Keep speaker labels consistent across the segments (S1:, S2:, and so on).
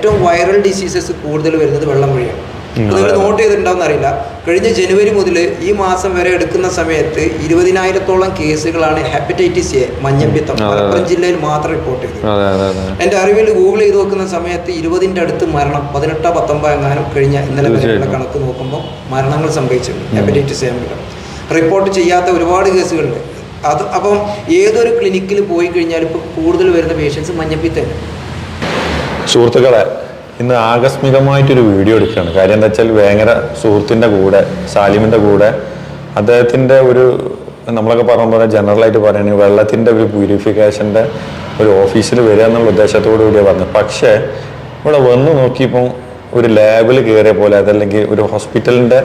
S1: ഏറ്റവും viral diseases കൂടുതൽ വരുന്നത് വെള്ളം വഴിയാണ്. നിങ്ങൾ നോട്ട് ചെയ്തിട്ടുണ്ടാവും അറിയില്ല. കഴിഞ്ഞ ജനുവരി മുതൽ ഈ മാസം വരെ എടുക്കുന്ന സമയത്ത് ഇരുപതിനായിരത്തോളം കേസുകളാണ് ഹെപ്പറ്റൈറ്റിസ് എ മഞ്ഞപ്പിത്തം മലപ്പുറം ജില്ലയിൽ മാത്രം റിപ്പോർട്ട്
S2: ചെയ്തു
S1: എന്റെ അറിവിൽ ഗൂഗിൾ ചെയ്ത് നോക്കുന്ന സമയത്ത് ഇരുപതിന്റെ അടുത്ത് മരണം പതിനെട്ടോ പത്തൊമ്പത് എങ്ങാനും കഴിഞ്ഞ ഇന്നലെ വരെയുള്ള കണക്ക് നോക്കുമ്പോൾ മരണങ്ങൾ സംഭവിച്ചിട്ടുണ്ട് ഹെപ്പറ്റൈറ്റിസ് എ മൂലം റിപ്പോർട്ട് ചെയ്യാത്ത ഒരുപാട് കേസുകളുണ്ട്. അത് അപ്പം ഏതൊരു ക്ലിനിക്കിൽ പോയി കഴിഞ്ഞാൽ ഇപ്പോൾ കൂടുതൽ വരുന്ന പേഷ്യൻസ് മഞ്ഞപ്പിത്തമാണ്
S2: സുഹൃത്തുക്കളെ ഇന്ന് ആകസ്മികമായിട്ടൊരു വീഡിയോ എടുക്കുകയാണ്. കാര്യം എന്താ വെച്ചാൽ വേങ്ങര സുഹൃത്തിന്റെ കൂടെ സാലിമിന്റെ കൂടെ അദ്ദേഹത്തിന്റെ ഒരു നമ്മളൊക്കെ പറഞ്ഞ പോലെ ജനറലായിട്ട് പറയുകയാണെങ്കിൽ വെള്ളത്തിന്റെ ഒരു പ്യൂരിഫിക്കേഷന്റെ ഒരു ഓഫീസിൽ വരിക എന്നുള്ള ഉദ്ദേശത്തോടു കൂടിയാണ് പറഞ്ഞത്. പക്ഷേ ഇവിടെ വന്ന് നോക്കിയപ്പോൾ ഒരു ലാബിൽ കയറിയ പോലെ അതല്ലെങ്കിൽ ഒരു ഹോസ്പിറ്റലിന്റെ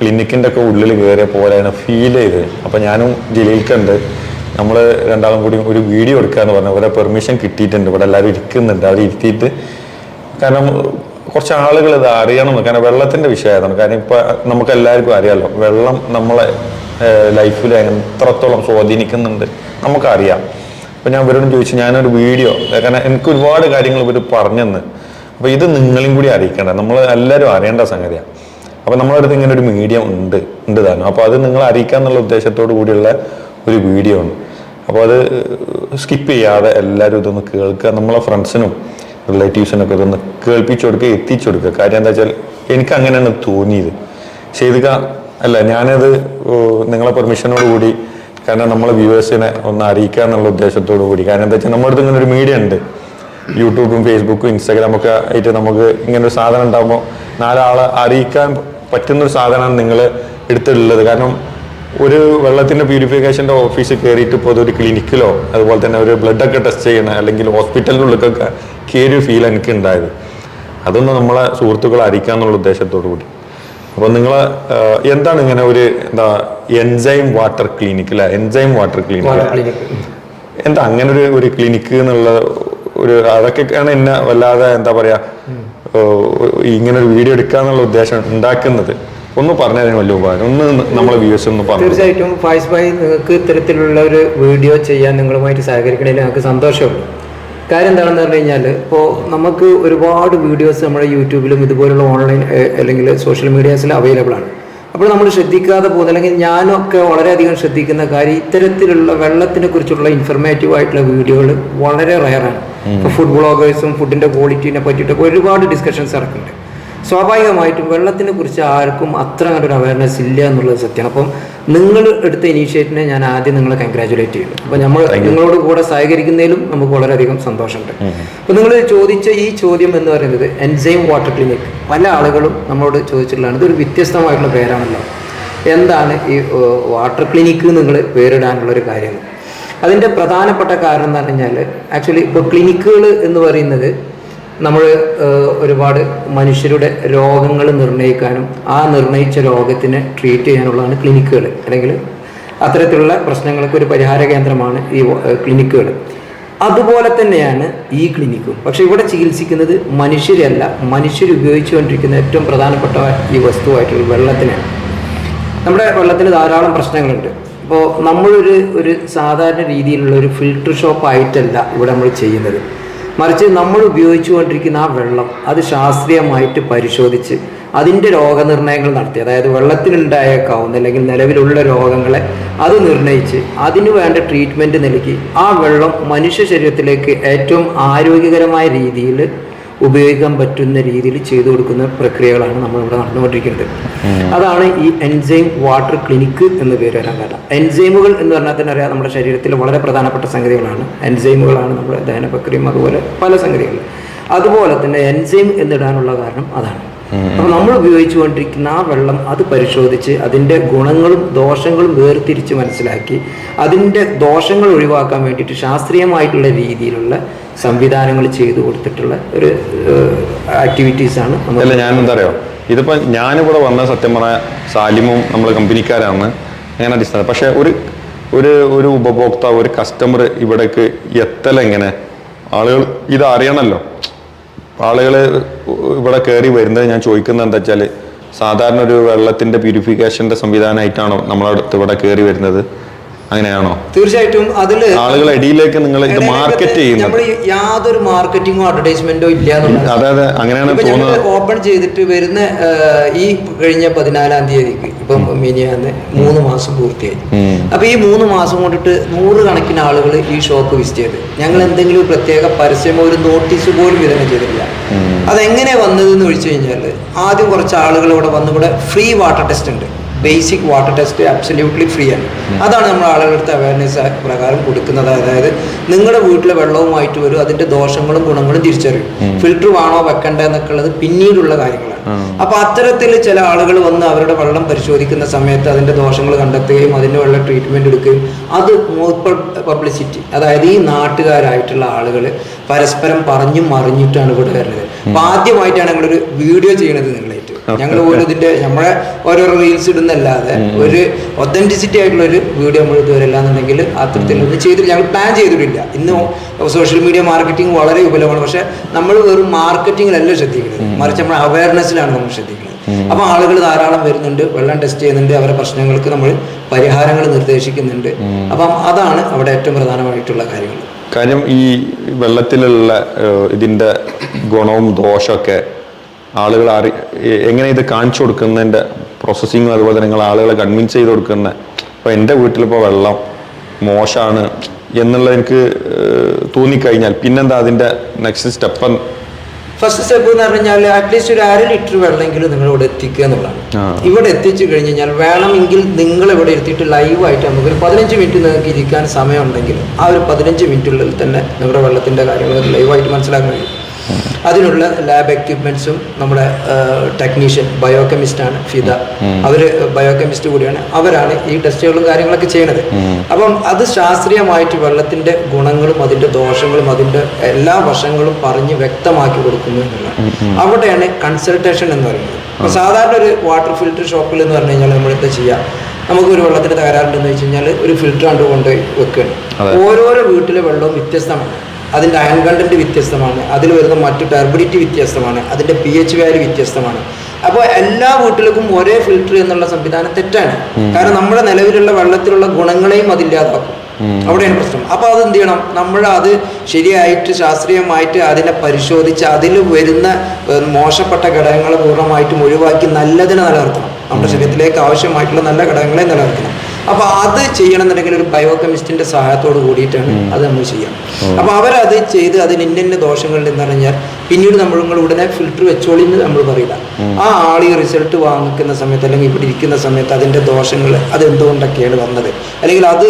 S2: ക്ലിനിക്കിന്റെ ഒക്കെ ഉള്ളിൽ കയറിയ പോലെയാണ് ഫീൽ ചെയ്തത്. അപ്പോൾ ഞാനും ജലീൽക്കുണ്ട്. നമ്മൾ രണ്ടാളും കൂടി ഒരു വീഡിയോ എടുക്കാന്ന് പറഞ്ഞു ഇവിടെ പെർമിഷൻ കിട്ടിയിട്ടുണ്ട്. ഇവിടെ എല്ലാവരും ഇരിക്കുന്നുണ്ട്. അവിടെ ഇരുത്തിയിട്ട് കാരണം കുറച്ച് ആളുകൾ ഇത് അറിയണം. കാരണം വെള്ളത്തിന്റെ വിഷയമായിരുന്നു കാരണം ഇപ്പൊ നമുക്ക് എല്ലാവർക്കും അറിയാലോ വെള്ളം നമ്മളെ ലൈഫിൽ എത്രത്തോളം സ്വാധീനിക്കുന്നുണ്ട് നമുക്കറിയാം. അപ്പൊ ഞാൻ ഇവരോട് ചോദിച്ചു ഞാനൊരു വീഡിയോ കാരണം എനിക്ക് ഒരുപാട് കാര്യങ്ങൾ ഇവർ പറഞ്ഞെന്ന്. അപ്പോൾ ഇത് നിങ്ങളും കൂടി അറിയിക്കേണ്ട. നമ്മൾ എല്ലാവരും അറിയേണ്ട സംഗതിയാണ് അപ്പൊ നമ്മളെ അടുത്ത് ഇങ്ങനെ ഒരു മീഡിയം ഉണ്ട് ഉണ്ട് താനും. അപ്പോൾ അത് നിങ്ങൾ അറിയിക്കാന്നുള്ള ഉദ്ദേശത്തോടു കൂടിയുള്ള ഒരു വീഡിയോ ആണ്. അപ്പോൾ അത് സ്കിപ്പ് ചെയ്യാതെ എല്ലാവരും ഇതൊന്ന് കേൾക്കുക. നമ്മളെ ഫ്രണ്ട്സിനും റിലേറ്റീവ്സിനൊക്കെ ഇതൊന്ന് കേൾപ്പിച്ചു കൊടുക്കുക എത്തിച്ചു കൊടുക്കുക. കാര്യം എന്താ വെച്ചാൽ എനിക്ക് അങ്ങനെയാണ് തോന്നിയത്. ചെയ്തുക അല്ല ഞാനത് നിങ്ങളെ പെർമിഷനോട് കൂടി കാരണം നമ്മളെ വ്യൂവേഴ്സിനെ ഒന്ന് അറിയിക്കുക എന്നുള്ള ഉദ്ദേശത്തോടു കൂടി. കാരണം എന്താ വെച്ചാൽ നമ്മുടെ അടുത്ത് ഇങ്ങനെ ഒരു മീഡിയ ഉണ്ട്. യൂട്യൂബും ഫേസ്ബുക്കും ഇൻസ്റ്റാഗ്രാം ഒക്കെ ആയിട്ട് നമുക്ക് ഇങ്ങനെ ഒരു സാധനം ഉണ്ടാകുമ്പോൾ നാലാളെ അറിയിക്കാൻ പറ്റുന്ന ഒരു സാധനമാണ് നിങ്ങൾ എടുത്തിട്ടുള്ളത്. കാരണം ഒരു വെള്ളത്തിന്റെ പ്യൂരിഫിക്കേഷന്റെ ഓഫീസിൽ കയറിയിട്ട് ഇപ്പോൾ അതൊരു ക്ലിനിക്കിലോ അതുപോലെ തന്നെ ഒരു ബ്ലഡ് ഒക്കെ ടെസ്റ്റ് ചെയ്യണം അല്ലെങ്കിൽ ഹോസ്പിറ്റലിനുള്ളിലൊക്കെ കയറി ഫീൽ എനിക്ക് ഉണ്ടായത് അതൊന്ന് നമ്മളെ സുഹൃത്തുക്കളെ എന്നുള്ള ഉദ്ദേശത്തോടു കൂടി. അപ്പോൾ നിങ്ങൾ എന്താണ് ഇങ്ങനെ ഒരു എന്താ എൻസൈം വാട്ടർ ക്ലിനിക് അല്ലെ എൻസൈം വാട്ടർ ക്ലിനിക് എന്താ അങ്ങനെ ഒരു ഒരു ക്ലിനിക്ക് എന്നുള്ള ഒരു അതൊക്കെയാണ് എന്നെ വല്ലാതെ എന്താ പറയാ ഇങ്ങനെ ഒരു വീഡിയോ എടുക്കാന്നുള്ള ഉദ്ദേശം ഉണ്ടാക്കുന്നത്. ഒന്ന് പറഞ്ഞതിന് വലിയ ഉപകാരം. ഒന്ന് നമ്മളെ വ്യൂസ് ഒന്ന് പറഞ്ഞു
S1: തീർച്ചയായിട്ടും ഫായിസ് ഭായി നിങ്ങൾക്ക് ഇത്തരത്തിലുള്ള ഒരു വീഡിയോ ചെയ്യാൻ നിങ്ങളുമായിട്ട് സഹകരിക്കണതിൽ ഞങ്ങൾക്ക് സന്തോഷമുണ്ട്. കാര്യം എന്താണെന്ന് പറഞ്ഞു കഴിഞ്ഞാൽ ഇപ്പോൾ നമുക്ക് ഒരുപാട് വീഡിയോസ് നമ്മുടെ യൂട്യൂബിലും ഇതുപോലുള്ള ഓൺലൈൻ അല്ലെങ്കിൽ സോഷ്യൽ മീഡിയാസിൽ അവൈലബിൾ ആണ്. അപ്പോൾ നമ്മൾ ശ്രദ്ധിക്കാതെ പോകുന്ന അല്ലെങ്കിൽ ഞാനൊക്കെ വളരെയധികം ശ്രദ്ധിക്കുന്ന കാര്യം ഇത്തരത്തിലുള്ള വെള്ളത്തിനെ കുറിച്ചുള്ള ഇൻഫർമേറ്റീവ് ആയിട്ടുള്ള വീഡിയോകൾ വളരെ റയറാണ് ഇപ്പോൾ ഫുഡ് ബ്ലോഗേഴ്സും ഫുഡിന്റെ ക്വാളിറ്റീനെ പറ്റിയിട്ടൊക്കെ ഒരുപാട് ഡിസ്കഷൻസ് നടക്കുന്നുണ്ട്. സ്വാഭാവികമായിട്ടും വെള്ളത്തിനെ കുറിച്ച് ആർക്കും അത്ര കണ്ടൊരു അവയർനെസ് ഇല്ല എന്നുള്ളത് സത്യമാണ് അപ്പം നിങ്ങൾ എടുത്ത ഇനീഷ്യേറ്റീവിനെ ഞാൻ ആദ്യം നിങ്ങളെ കൺഗ്രാചുലേറ്റ് ചെയ്യും അപ്പം നമ്മൾ നിങ്ങളോട് കൂടെ സഹകരിക്കുന്നതിലും നമുക്ക് വളരെയധികം സന്തോഷമുണ്ട്. അപ്പം നിങ്ങൾ ചോദിച്ച ഈ ചോദ്യം എന്ന് പറയുന്നത് എൻസൈം വാട്ടർ ക്ലിനിക് പല ആളുകളും നമ്മളോട് ചോദിച്ചിട്ടുള്ളതാണ്. ഇതൊരു വ്യത്യസ്തമായിട്ടുള്ള പേരാണല്ലോ. എന്താണ് ഈ വാട്ടർ ക്ലിനിക്ക് നിങ്ങൾ പേരിടാനുള്ള ഒരു കാര്യം? അതിന്റെ പ്രധാനപ്പെട്ട കാരണം എന്ന് പറഞ്ഞു കഴിഞ്ഞാൽ ആക്ച്വലി ഇപ്പോൾ ക്ലിനിക്കുകൾ എന്ന് പറയുന്നത് നമ്മൾ ഒരുപാട് മനുഷ്യരുടെ രോഗങ്ങൾ നിർണയിക്കാനും ആ നിർണയിച്ച രോഗത്തിനെ ട്രീറ്റ് ചെയ്യാനുള്ളതാണ് ക്ലിനിക്കുകൾ അല്ലെങ്കിൽ അത്തരത്തിലുള്ള പ്രശ്നങ്ങൾക്ക് ഒരു പരിഹാര കേന്ദ്രമാണ് ഈ ക്ലിനിക്കുകൾ അതുപോലെ തന്നെയാണ് ഈ ക്ലിനിക്കും പക്ഷേ ഇവിടെ ചികിത്സിക്കുന്നത് മനുഷ്യരല്ല മനുഷ്യർ ഉപയോഗിച്ചുകൊണ്ടിരിക്കുന്ന ഏറ്റവും പ്രധാനപ്പെട്ട ഈ വസ്തുവായിട്ടുള്ള വെള്ളത്തിനാണ്. നമ്മുടെ വെള്ളത്തിന് ധാരാളം പ്രശ്നങ്ങളുണ്ട്. അപ്പോൾ നമ്മളൊരു ഒരു സാധാരണ രീതിയിലുള്ള ഒരു ഫിൽട്ടർ ഷോപ്പ് ആയിട്ടല്ല ഇവിടെ നമ്മൾ ചെയ്യുന്നത്. മറിച്ച് നമ്മൾ ഉപയോഗിച്ചുകൊണ്ടിരിക്കുന്ന ആ വെള്ളം അത് ശാസ്ത്രീയമായിട്ട് പരിശോധിച്ച് അതിന്റെ രോഗനിർണയങ്ങൾ നടത്തി. അതായത് വെള്ളത്തിലുണ്ടായേക്കാവുന്ന അല്ലെങ്കിൽ നിലവിലുള്ള രോഗങ്ങളെ അത് നിർണയിച്ച് അതിനു വേണ്ട ട്രീറ്റ്മെന്റ് നൽകി. ആ വെള്ളം മനുഷ്യ ശരീരത്തിലേക്ക് ഏറ്റവും ആരോഗ്യകരമായ രീതിയിൽ ഉപയോഗിക്കാൻ പറ്റുന്ന രീതിയിൽ ചെയ്തു കൊടുക്കുന്ന പ്രക്രിയകളാണ് നമ്മൾ ഇവിടെ നടന്നുകൊണ്ടിരിക്കുന്നത്. അതാണ് ഈ എൻസൈം വാട്ടർ ക്ലിനിക്ക് എന്ന് പേര് വരാൻ കാരണം. എൻസൈമുകൾ എന്ന് പറഞ്ഞാൽ തന്നെ അറിയാം നമ്മുടെ ശരീരത്തിൽ വളരെ പ്രധാനപ്പെട്ട സംഗതികളാണ്. എൻസൈമുകളാണ് നമ്മുടെ ദഹന പ്രക്രിയയും അതുപോലെ പല സംഗതികളും. അതുപോലെ തന്നെ എൻസൈം എന്നിടാനുള്ള കാരണം അതാണ്. അപ്പോൾ നമ്മൾ ഉപയോഗിച്ചുകൊണ്ടിരിക്കുന്ന ആ വെള്ളം അത് പരിശോധിച്ച് അതിന്റെ ഗുണങ്ങളും ദോഷങ്ങളും വേർതിരിച്ച് മനസ്സിലാക്കി അതിന്റെ ദോഷങ്ങൾ ഒഴിവാക്കാൻ വേണ്ടിയിട്ട് ശാസ്ത്രീയമായിട്ടുള്ള രീതിയിലുള്ള സംവിധാനങ്ങൾ ചെയ്തു കൊടുത്തിട്ടുള്ള ഒരു ആക്ടിവിറ്റീസ് ആണ്
S2: അല്ല ഞാൻ എന്താ പറയുക ഇതിപ്പോ ഞാനിവിടെ വന്ന സത്യം പറഞ്ഞ സാലിമും നമ്മളെ കമ്പനിക്കാരാണ് അങ്ങനെ അടിസ്ഥാനം. പക്ഷെ ഒരു ഒരു ഒരു ഉപഭോക്താവ് ഒരു കസ്റ്റമർ ഇവിടേക്ക് എത്തലെങ്ങനെ ആളുകൾ ഇത് അറിയണമല്ലോ ആളുകൾ ഇവിടെ കയറി വരുന്നത് ഞാൻ ചോദിക്കുന്നത് എന്താ വെച്ചാൽ സാധാരണ ഒരു വെള്ളത്തിന്റെ പ്യൂരിഫിക്കേഷന്റെ സംവിധാനമായിട്ടാണോ നമ്മളടുത്ത് ഇവിടെ കയറി വരുന്നത്? അങ്ങനെയാണോ?
S1: തീർച്ചയായിട്ടും അതിൽ
S2: ആളുകൾ ഇടയിലേക്ക് നിങ്ങൾ ഇത് മാർക്കറ്റ് ചെയ്യുന്നു
S1: നമ്മൾ യാതൊരു മാർക്കറ്റിംഗോ അഡ്വർടൈസ്മെന്റോ ഇല്ല
S2: അതെ അതെ. അങ്ങനെയാണ് തോന്നുന്നത്.
S1: ഓപ്പൺ ചെയ്തിട്ട് വരുന്ന ഈ കഴിഞ്ഞ പതിനാലാം തീയതിക്ക് ഇപ്പം മിനിയാന്ന് മൂന്ന് മാസം പൂർത്തിയായി. അപ്പൊ ഈ മൂന്ന് മാസം കൊണ്ടിട്ട് നൂറുകണക്കിന് ആളുകൾ ഈ ഷോപ്പ് വിസിറ്റ് ചെയ്ത്. ഞങ്ങൾ എന്തെങ്കിലും പ്രത്യേക പരസ്യമോ ഒരു നോട്ടീസ് പോലും വിതരണം ചെയ്തിട്ടില്ല. അതെങ്ങനെ വന്നതെന്ന് ചോദിച്ചു കഴിഞ്ഞാൽ ആദ്യം കുറച്ച് ആളുകൾ ഇവിടെ വന്ന് ഇവിടെ ഫ്രീ വാട്ടർ ടെസ്റ്റ് ഉണ്ട്. Basic water test absolutely free ആണ്. അതാണ് നമ്മൾ ആളുകളുടെ അവയർനെസ് പ്രകാരം കൊടുക്കുന്നത്. അതായത് നിങ്ങളുടെ വീട്ടിലെ വെള്ളവുമായിട്ട് വരും അതിന്റെ ദോഷങ്ങളും ഗുണങ്ങളും തിരിച്ചറിയും. ഫിൽറ്റർ വേണോ വെക്കണ്ടേ എന്നൊക്കെ ഉള്ളത് പിന്നീടുള്ള കാര്യങ്ങളാണ്. അപ്പൊ അത്തരത്തിൽ ചില ആളുകൾ വന്ന് അവരുടെ വെള്ളം പരിശോധിക്കുന്ന സമയത്ത് അതിന്റെ ദോഷങ്ങൾ കണ്ടെത്തുകയും അതിന്റെ വെള്ള ട്രീറ്റ്മെന്റ് എടുക്കുകയും അത് പബ്ലിസിറ്റി അതായത് ഈ നാട്ടുകാരായിട്ടുള്ള ആളുകൾ പരസ്പരം പറഞ്ഞും മറിഞ്ഞിട്ടാണ് ഇവിടെ വരുന്നത്. അപ്പൊ ആദ്യമായിട്ടാണ് ഞങ്ങളൊരു വീഡിയോ ചെയ്യണത് നിങ്ങളായിട്ട് ഞങ്ങൾ പോലും ഇതിന്റെ നമ്മളെ ഓരോ റീൽസ് ഇടുന്നല്ലാതെ ഒരു ഒത്തന്റിസിറ്റി ആയിട്ടുള്ള ഒരു വീഡിയോ നമ്മൾ ഇതുവരെ അല്ലാന്നുണ്ടെങ്കിൽ അത്തരത്തിൽ ഒന്നും ചെയ്തിട്ട് ഞങ്ങൾ പ്ലാൻ ചെയ്തിട്ടില്ല. ഇന്ന് സോഷ്യൽ മീഡിയ മാർക്കറ്റിംഗ് വളരെ വിപുലമാണ്. പക്ഷെ നമ്മൾ വെറും മാർക്കറ്റിംഗിലല്ല ശ്രദ്ധിക്കുന്നത്. മറിച്ച് നമ്മൾ അവയർനെസ്സിലാണ് നമ്മൾ ശ്രദ്ധിക്കുന്നത്. അപ്പൊ ആളുകൾ ധാരാളം വരുന്നുണ്ട്. വെള്ളം ടെസ്റ്റ് ചെയ്യുന്നുണ്ട്. അവരുടെ പ്രശ്നങ്ങൾക്ക് നമ്മൾ പരിഹാരങ്ങൾ നിർദ്ദേശിക്കുന്നുണ്ട്. അപ്പം അതാണ് അവിടെ ഏറ്റവും പ്രധാനമായിട്ടുള്ള കാര്യങ്ങൾ.
S2: കാര്യം ഈ വെള്ളത്തിലുള്ള ഇതിന്റെ ഗുണവും ദോഷമൊക്കെ ആളുകൾ അറി എങ്ങനെ ഇത് കാണിച്ചു കൊടുക്കുന്നതിന്റെ പ്രോസസ്സിങ്ങും അതുപോലെ തന്നെ നിങ്ങൾ ആളുകളെ കൺവിൻസ് ചെയ്ത് കൊടുക്കുന്ന ഇപ്പോൾ എന്റെ വീട്ടിലിപ്പോൾ വെള്ളം മോശമാണ് എന്നുള്ളത് എനിക്ക് തോന്നിക്കഴിഞ്ഞാൽ പിന്നെന്താ അതിന്റെ നെക്സ്റ്റ് സ്റ്റെപ്പ്
S1: ഫസ്റ്റ് സ്റ്റെപ്പ് എന്ന് പറഞ്ഞാൽ അറ്റ്ലീസ്റ്റ് ഒരു അര ലിറ്റർ വെള്ളമെങ്കിലും നിങ്ങൾ ഇവിടെ എത്തിക്കുക എന്നുള്ളതാണ്. ഇവിടെ എത്തിച്ചു കഴിഞ്ഞ് കഴിഞ്ഞാൽ വേണമെങ്കിൽ നിങ്ങൾ ഇവിടെ എടുത്തിട്ട് ലൈവായിട്ട് നമുക്ക് ഒരു പതിനഞ്ച് മിനിറ്റ് നിങ്ങൾക്ക് ഇരിക്കാൻ സമയമുണ്ടെങ്കിൽ ആ ഒരു പതിനഞ്ച് മിനിറ്റുള്ളിൽ തന്നെ നിങ്ങളുടെ വെള്ളത്തിന്റെ കാര്യങ്ങൾ ലൈവായിട്ട് മനസ്സിലാക്കാൻ കഴിയും. അതിനുള്ള ലാബ് എക്യുപ്മെന്റ്സും നമ്മുടെ ടെക്നീഷ്യൻ ബയോകെമിസ്റ്റ് ആണ് ഫിദ. അവർ ബയോകെമിസ്റ്റ് കൂടിയാണ്. അവരാണ് ഈ ടെസ്റ്റുകളും കാര്യങ്ങളൊക്കെ ചെയ്യണത്. അപ്പം അത് ശാസ്ത്രീയമായിട്ട് വെള്ളത്തിന്റെ ഗുണങ്ങളും അതിന്റെ ദോഷങ്ങളും അതിന്റെ എല്ലാ വശങ്ങളും പറഞ്ഞ് വ്യക്തമാക്കി കൊടുക്കുന്നു എന്നുള്ളതാണ്. അവിടെയാണ് കൺസൾട്ടേഷൻ എന്ന് പറയുന്നത്. അപ്പൊ സാധാരണ ഒരു വാട്ടർ ഫിൽറ്റർ ഷോപ്പിൽ എന്ന് പറഞ്ഞു കഴിഞ്ഞാൽ നമ്മൾ എന്താ ചെയ്യാം? നമുക്ക് ഒരു വെള്ളത്തിന്റെ തകരാറുണ്ടെന്ന് വെച്ച് കഴിഞ്ഞാൽ ഒരു ഫിൽറ്റർ കണ്ട് കൊണ്ടുപോയി വെക്കുകയാണ് ഓരോരോ വീട്ടിലെ വെള്ളവും വ്യത്യസ്തമാണ്. അതിന്റെ അയൺ കണ്ടന്റ് വ്യത്യസ്തമാണ്. അതിൽ വരുന്ന മറ്റു ടർബിഡിറ്റി വ്യത്യസ്തമാണ്. അതിന്റെ പി എച്ച് വാല്യൂ വ്യത്യസ്തമാണ്. അപ്പോൾ എല്ലാ വീട്ടിലേക്കും ഒരേ ഫിൽട്ടർ എന്നുള്ള സംവിധാനം തെറ്റാണ്. കാരണം നമ്മുടെ നിലവിലുള്ള വെള്ളത്തിലുള്ള ഗുണങ്ങളെയും അതില്ലാതാക്കും അവിടെയാണ് പ്രശ്നം. അപ്പൊ അത് എന്ത് ചെയ്യണം? നമ്മൾ അത് ശരിയായിട്ട് ശാസ്ത്രീയമായിട്ട് അതിനെ പരിശോധിച്ച് അതിൽ വരുന്ന മോശപ്പെട്ട ഘടകങ്ങളെ പൂർണമായിട്ടും ഒഴിവാക്കി നല്ലതിനെ നിലനിർത്തണം. നമ്മുടെ ശരീരത്തിലേക്ക് ആവശ്യമായിട്ടുള്ള നല്ല ഘടകങ്ങളെ നിലനിർത്തണം. അപ്പൊ അത് ചെയ്യണമെന്നുണ്ടെങ്കിൽ ഒരു ബയോകെമിസ്റ്റിന്റെ സഹായത്തോട് കൂടിയിട്ടാണ് അത് നമ്മൾ ചെയ്യാം. അപ്പൊ അവരത് ചെയ്ത് അതിന് ഇന്ന ദോഷങ്ങളിൽ എന്ന് പറഞ്ഞാൽ പിന്നീട് നമ്മൾ നിങ്ങൾ ഉടനെ ഫിൽറ്റർ വെച്ചോളി എന്ന് നമ്മൾ പറയില്ല. ആ ആളി ഈ റിസൾട്ട് വാങ്ങിക്കുന്ന സമയത്ത് അല്ലെങ്കിൽ ഇവിടെ ഇരിക്കുന്ന സമയത്ത് അതിന്റെ ദോഷങ്ങൾ അത് എന്തുകൊണ്ടൊക്കെയാണ് വന്നത്? അല്ലെങ്കിൽ അത്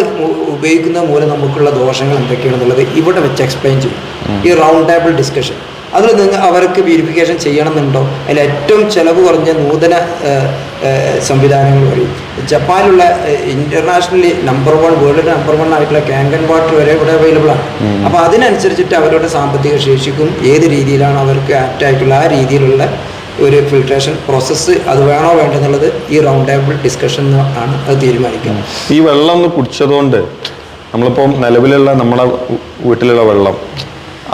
S1: ഉപയോഗിക്കുന്ന മൂലം നമുക്കുള്ള ദോഷങ്ങൾ എന്തൊക്കെയാണെന്നുള്ളത് ഇവിടെ വെച്ച് എക്സ്പ്ലെയിൻ ചെയ്യും. ഈ റൗണ്ട് ടേബിൾ ഡിസ്കഷൻ അതിൽ നിങ്ങൾ അവർക്ക് പ്യൂരിഫിക്കേഷൻ ചെയ്യണമെന്നുണ്ടോ? അതിൽ ഏറ്റവും ചിലവ് കുറഞ്ഞ നൂതന സംവിധാനങ്ങൾ വഴി. ജപ്പാനിലുള്ള internationally number one world number one ആയിട്ടുള്ള കാങ്കൻ വാട്ടർ വരെ ഇവിടെ അവൈലബിൾ ആണ്. അപ്പോൾ അതിനനുസരിച്ചിട്ട് അവരുടെ സാമ്പത്തിക ശേഷിക്കും ഏത് രീതിയിലാണ് അവർക്ക് ആപ്റ്റ് ആയിട്ടുള്ള ആ രീതിയിലുള്ള ഒരു ഫിൽട്രേഷൻ പ്രോസസ്സ് അത് വേണോ വേണ്ടെന്നുള്ളത് ഈ റൗണ്ട് ടേബിൾ ഡിസ്കഷൻ ആണ് അത് തീരുമാനിക്കുന്നത്
S2: ഈ വെള്ളം ഒന്ന് കുടിച്ചതുകൊണ്ട് നമ്മളിപ്പം നിലവിലുള്ള നമ്മുടെ വീട്ടിലുള്ള വെള്ളം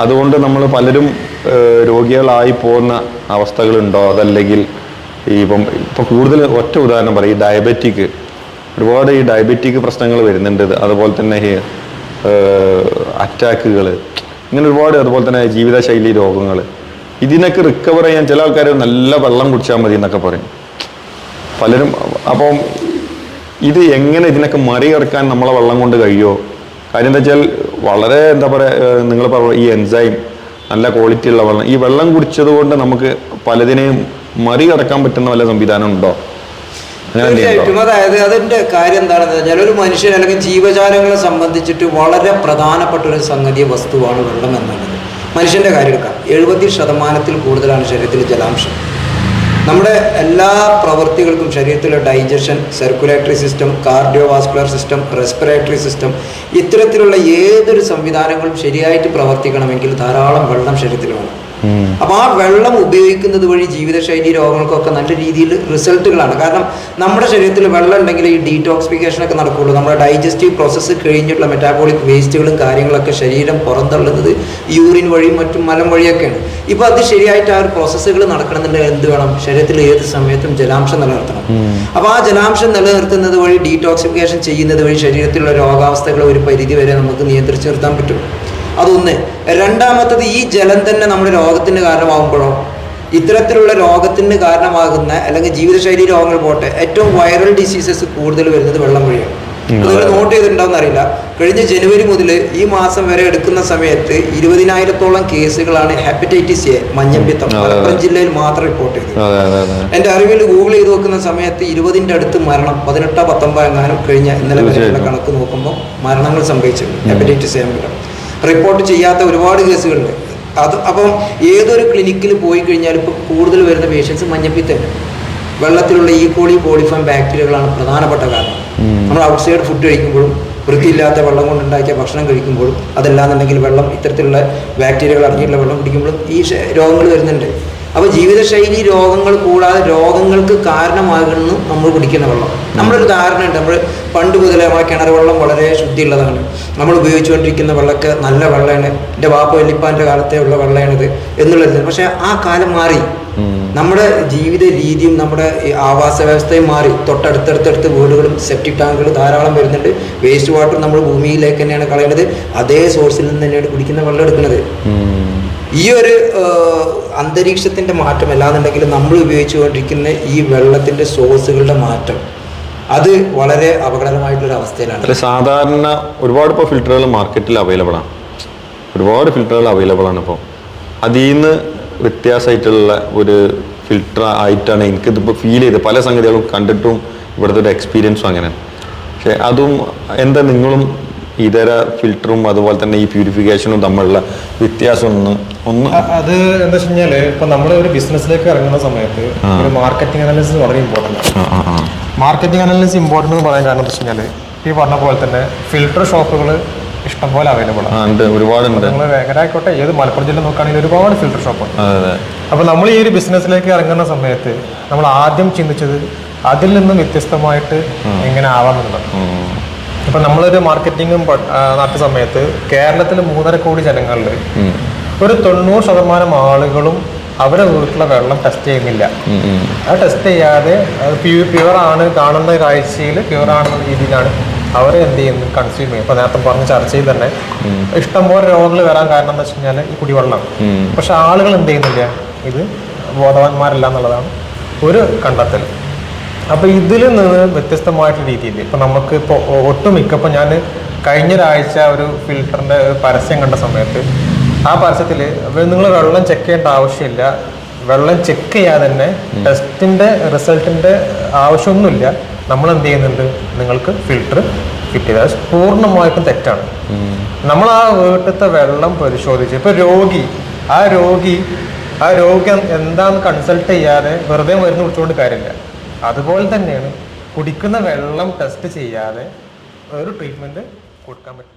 S2: അതുകൊണ്ട് നമ്മൾ പലരും രോഗികളായി പോകുന്ന അവസ്ഥകളുണ്ടോ? അതല്ലെങ്കിൽ ഈ ഇപ്പം ഇപ്പം കൂടുതൽ ഒറ്റ ഉദാഹരണം പറയും. ഈ ഡയബറ്റിക് ഒരുപാട് ഈ ഡയബറ്റിക് പ്രശ്നങ്ങൾ വരുന്നുണ്ട്. അതുപോലെ തന്നെ ഈ അറ്റാക്കുകൾ ഇങ്ങനെ ഒരുപാട് അതുപോലെ തന്നെ ജീവിതശൈലി രോഗങ്ങൾ ഇതിനൊക്കെ റിക്കവർ ചെയ്യാൻ ചില ആൾക്കാർ നല്ല വെള്ളം കുടിച്ചാൽ മതി എന്നൊക്കെ പറയും. പലരും അപ്പം ഇത് എങ്ങനെ ഇതിനൊക്കെ മറികടക്കാൻ നമ്മളെ വെള്ളം കൊണ്ട് കഴിയുമോ? കാര്യം എന്താ വെച്ചാൽ വളരെ എന്താ പറയുക നിങ്ങൾ പറഞ്ഞ ഈ എൻസൈം നല്ല ക്വാളിറ്റി ഉള്ള വെള്ളം. ഈ വെള്ളം കുടിച്ചത് കൊണ്ട് നമുക്ക് പലതിനെയും മറികടക്കാൻ പറ്റുന്ന വല്ല സംവിധാനം ഉണ്ടോ?
S1: തീർച്ചയായിട്ടും. അതായത് അതിന്റെ കാര്യം എന്താണെന്ന് വെച്ചാൽ ഒരു മനുഷ്യൻ അല്ലെങ്കിൽ ജീവജാലങ്ങളെ സംബന്ധിച്ചിട്ട് വളരെ പ്രധാനപ്പെട്ട ഒരു സംഗതി വസ്തുവാണ് വെള്ളം എന്നുള്ളത്. മനുഷ്യന്റെ കാര്യം എടുക്കാം. എഴുപത്തി ശതമാനത്തിൽ കൂടുതലാണ് ശരീരത്തിൽ ജലാംശം. നമ്മുടെ എല്ലാ പ്രവൃത്തികൾക്കും ശരീരത്തിലെ digestion circulatory system cardio vascular system respiratory system ഇത്തരത്തിലുള്ള ഏതൊരു സംവിധാനങ്ങളും ശരിയായിട്ട് പ്രവർത്തിക്കണമെങ്കിൽ ധാരാളം വെള്ളം ശരീരത്തിൽ വേണം. അപ്പോൾ ആ വെള്ളം ഉപയോഗിക്കുന്നത് വഴി ജീവിതശൈലി രോഗങ്ങൾക്കൊക്കെ നല്ല രീതിയിൽ റിസൾട്ടുകളാണ്. കാരണം നമ്മുടെ ശരീരത്തിൽ വെള്ളം ഉണ്ടെങ്കിൽ ഈ ഡീറ്റോക്സിഫിക്കേഷൻ ഒക്കെ നടക്കുള്ളൂ. നമ്മുടെ ഡൈജസ്റ്റീവ് പ്രോസസ്സ് കഴിഞ്ഞിട്ടുള്ള മെറ്റാബോളിക് വേസ്റ്റുകളും കാര്യങ്ങളൊക്കെ ശരീരം പുറന്തള്ളുന്നത് യൂറിൻ വഴിയും മറ്റും മലം വഴിയൊക്കെയാണ്. ഇപ്പോൾ അത് ശരിയായിട്ട് ആ ഒരു പ്രോസസ്സുകൾ നടക്കണമെന്നുണ്ടെങ്കിൽ എന്ത് വേണം? ശരീരത്തിൽ ഏത് സമയത്തും ജലാംശം നിലനിർത്തണം. അപ്പൊ ആ ജലാംശം നിലനിർത്തുന്നത് വഴി ഡീടോക്സിഫിക്കേഷൻ ചെയ്യുന്നത് വഴി ശരീരത്തിലുള്ള രോഗാവസ്ഥകൾ ഒരു പരിധി വരെ നമുക്ക് നിയന്ത്രിച്ച് നിർത്താൻ പറ്റും. അതൊന്ന്. രണ്ടാമത്തത് ഈ ജലം തന്നെ നമ്മുടെ രോഗത്തിന് കാരണമാകുമ്പോഴോ ഇത്തരത്തിലുള്ള രോഗത്തിന് കാരണമാകുന്ന അല്ലെങ്കിൽ ജീവിതശൈലി രോഗങ്ങൾ പോട്ടെ ഏറ്റവും വൈറൽ ഡിസീസസ് കൂടുതൽ വരുന്നത് വെള്ളം വഴിയാണ്. നിങ്ങൾ നോട്ട് ചെയ്തിട്ടുണ്ടാവുന്ന അറിയില്ല കഴിഞ്ഞ ജനുവരി മുതൽ ഈ മാസം വരെ എടുക്കുന്ന സമയത്ത് ഇരുപതിനായിരത്തോളം കേസുകളാണ് ഹെപ്പറ്റൈറ്റിസ് എ മഞ്ഞപ്പിത്തം. മലപ്പുറം ജില്ലയിൽ മാത്രം റിപ്പോർട്ട്
S2: ചെയ്തു
S1: എന്റെ അറിവിൽ ഗൂഗിൾ ചെയ്ത് നോക്കുന്ന സമയത്ത് ഇരുപതിന്റെ അടുത്ത് മരണം പതിനെട്ടോ പത്തൊമ്പതോ എങ്ങാനും കഴിഞ്ഞ ഇന്നലെ വരെയുള്ള കണക്ക് നോക്കുമ്പോൾ മരണങ്ങൾ സംഭവിച്ചിട്ടുണ്ട് ഹെപ്പറ്റൈറ്റിസ് എ മൂലം റിപ്പോർട്ട് ചെയ്യാത്ത ഒരുപാട് കേസുകളുണ്ട്. അത് അപ്പം ഏതൊരു ക്ലിനിക്കിൽ പോയി കഴിഞ്ഞാൽ ഇപ്പോൾ കൂടുതൽ വരുന്ന പേഷ്യൻസ് മഞ്ഞപ്പിത്തമാണ് വെള്ളത്തിലുള്ള ഈ കോളി പോളിഫോം ബാക്ടീരിയകളാണ് പ്രധാനപ്പെട്ട കാരണം. നമ്മൾ ഔട്ട്സൈഡ് ഫുഡ് കഴിക്കുമ്പോഴും വൃത്തിയില്ലാത്ത വെള്ളം കൊണ്ടുണ്ടാക്കിയ ഭക്ഷണം കഴിക്കുമ്പോഴും അതല്ലാന്നുണ്ടെങ്കിൽ വെള്ളം ഇത്തരത്തിലുള്ള ബാക്ടീരിയകൾ അടങ്ങിയിട്ടുള്ള വെള്ളം കുടിക്കുമ്പോഴും ഈ രോഗങ്ങൾ വരുന്നുണ്ട്. അപ്പോൾ ജീവിതശൈലി രോഗങ്ങൾ കൂടാതെ രോഗങ്ങൾക്ക് കാരണമാകുന്നു നമ്മൾ കുടിക്കുന്ന വെള്ളം. നമ്മളൊരു ധാരണയുണ്ട്. നമ്മൾ പണ്ട് മുതലേ നമ്മളെ കിണർ വെള്ളം വളരെ ശുദ്ധിയുള്ളതാണ്. നമ്മൾ ഉപയോഗിച്ചുകൊണ്ടിരിക്കുന്ന വെള്ളമൊക്കെ നല്ല വെള്ളമാണ് എന്റെ വാപ്പ വല്ലിപ്പാന്റെ കാലത്തെ ഉള്ള വെള്ളമാണിത് എന്നുള്ളത് പക്ഷേ ആ കാലം മാറി. നമ്മുടെ ജീവിത രീതിയും നമ്മുടെ ആവാസ വ്യവസ്ഥയും മാറി. തൊട്ടടുത്തടുത്തടുത്ത് വീടുകളും സെപ്റ്റിക് ടാങ്കുകൾ ധാരാളം വരുന്നുണ്ട്. വേസ്റ്റ് വാട്ടർ നമ്മൾ ഭൂമിയിലേക്ക് തന്നെയാണ് കളയുന്നത്. അതേ സോഴ്സിൽ നിന്ന് തന്നെയാണ് കുടിക്കുന്ന വെള്ളം എടുക്കുന്നത്. ഈ ഒരു അന്തരീക്ഷത്തിന്റെ മാറ്റം അല്ലാന്നുണ്ടെങ്കിൽ നമ്മൾ ഉപയോഗിച്ചുകൊണ്ടിരിക്കുന്ന ഈ വെള്ളത്തിന്റെ സോഴ്സുകളുടെ മാറ്റം അത് വളരെ അപകടകരമായിട്ടുള്ള അവസ്ഥയിലാണ്.
S2: സാധാരണ ഒരുപാട് ഇപ്പോൾ ഫിൽറ്ററുകൾ മാർക്കറ്റിൽ അവൈലബിൾ ആണ്. ഒരുപാട് ഫിൽറ്ററുകൾ അവൈലബിൾ ആണ് ഇപ്പോൾ അതിൽ നിന്ന് വ്യത്യാസമായിട്ടുള്ള ഒരു ഫിൽറ്റർ ആയിട്ടാണ് എനിക്കിതിപ്പോൾ ഫീൽ ചെയ്ത് പല സംഗതികളും കണ്ടിട്ടും ഇവിടുത്തെ ഒരു എക്സ്പീരിയൻസും അങ്ങനെ പക്ഷേ അതും എന്താ നിങ്ങളും ഇതര ഫിൽറ്ററും അതുപോലെ തന്നെ ഈ പ്യൂരിഫിക്കേഷനും തമ്മിലുള്ള വ്യത്യാസം ഒന്ന് ഒന്ന്.
S3: അത് എന്താ വെച്ച് കഴിഞ്ഞാൽ ഇപ്പൊ നമ്മൾ ഒരു ബിസിനസ്സിലേക്ക് ഇറങ്ങുന്ന സമയത്ത് ഒരു മാർക്കറ്റിംഗ് അനാലിസിസ് വളരെ ഇമ്പോർട്ടന്റ് ആണ്. മാർക്കറ്റിംഗ് അനാലിസിസ് ഇമ്പോർട്ടന്റ് എന്ന് പറയാൻ കാരണം എന്താ വെച്ച് കഴിഞ്ഞാൽ ഈ പറഞ്ഞ പോലെ തന്നെ ഫിൽട്ടർ ഷോപ്പുകൾ ഇഷ്ടംപോലെ അവൈലബിൾ ആണ്.
S2: ഒരുപാട്
S3: നിങ്ങൾ വേഗര ആയിക്കോട്ടെ. ഏത് മലപ്പുറം ജില്ല നോക്കുകയാണെങ്കിൽ ഒരുപാട് ഫിൽട്ടർ ഷോപ്പുണ്ട് അപ്പോൾ നമ്മൾ ഈ ഒരു ബിസിനസ്സിലേക്ക് ഇറങ്ങുന്ന സമയത്ത് നമ്മൾ ആദ്യം ചിന്തിച്ചത് അതിൽ നിന്നും വ്യത്യസ്തമായിട്ട് എങ്ങനെ ആവാമെന്നുള്ളത്. ഇപ്പൊ നമ്മളൊരു ആ, നടത്തിയ സമയത്ത് കേരളത്തിൽ മൂന്നര കോടി ജനങ്ങളിൽ. ഒരു തൊണ്ണൂറ് ശതമാനം ആളുകളും അവരെ വീട്ടിലെ വെള്ളം ടെസ്റ്റ് ചെയ്യുന്നില്ല. ആ ടെസ്റ്റ് ചെയ്യാതെ പ്യൂർ ആണ് കാണുന്ന കാഴ്ചയിൽ പ്യൂർ ആണെന്ന രീതിയിലാണ് അവരെ എന്ത് ചെയ്യുന്നു കൺസ്യൂം ചെയ്യും ഇപ്പൊ നേരത്തെ പറഞ്ഞ ചർച്ചയിൽ തന്നെ ഇഷ്ടംപോലെ രോഗങ്ങൾ വരാൻ കാരണം എന്ന് വെച്ച് കഴിഞ്ഞാൽ ഈ കുടിവെള്ളം. പക്ഷെ ആളുകൾ എന്ത് ചെയ്യുന്നില്ല? ഇത് ബോധവാന്മാരല്ല എന്നുള്ളതാണ് ഒരു കണ്ടെത്തൽ. അപ്പൊ ഇതിൽ നിന്ന് വ്യത്യസ്തമായിട്ടുള്ള രീതിയിൽ ഇപ്പൊ നമുക്ക് ഇപ്പോൾ ഒട്ടുമിക്ക ഇപ്പൊ ഞാൻ കഴിഞ്ഞ ഒരാഴ്ച ഒരു ഫിൽറ്ററിന്റെ ഒരു പരസ്യം കണ്ട സമയത്ത് ആ പരസ്യത്തിൽ നിങ്ങൾ വെള്ളം ചെക്ക് ചെയ്യേണ്ട ആവശ്യമില്ല. വെള്ളം ചെക്ക് ചെയ്യാതെ തന്നെ ടെസ്റ്റിന്റെ റിസൾട്ടിന്റെ ആവശ്യമൊന്നുമില്ല. നമ്മൾ എന്ത് ചെയ്യുന്നുണ്ട് നിങ്ങൾക്ക് ഫിൽറ്റർ ഫിറ്റ് ചെയ്ത് അത് പൂർണമായിട്ടും തെറ്റാണ്. നമ്മൾ ആ വീട്ടിലത്തെ വെള്ളം പരിശോധിച്ച് ഇപ്പൊ രോഗി ആ രോഗി ആ രോഗി എന്താന്ന് കൺസൾട്ട് ചെയ്യാതെ വെറുതെ മരുന്ന് കുടിച്ചുകൊണ്ട് കാര്യമില്ല. അതുപോലെ തന്നെയാണ് കുടിക്കുന്ന വെള്ളം ടെസ്റ്റ് ചെയ്യാതെ ഒരു ട്രീറ്റ്മെന്റ് കൊടുക്കാൻ പറ്റും.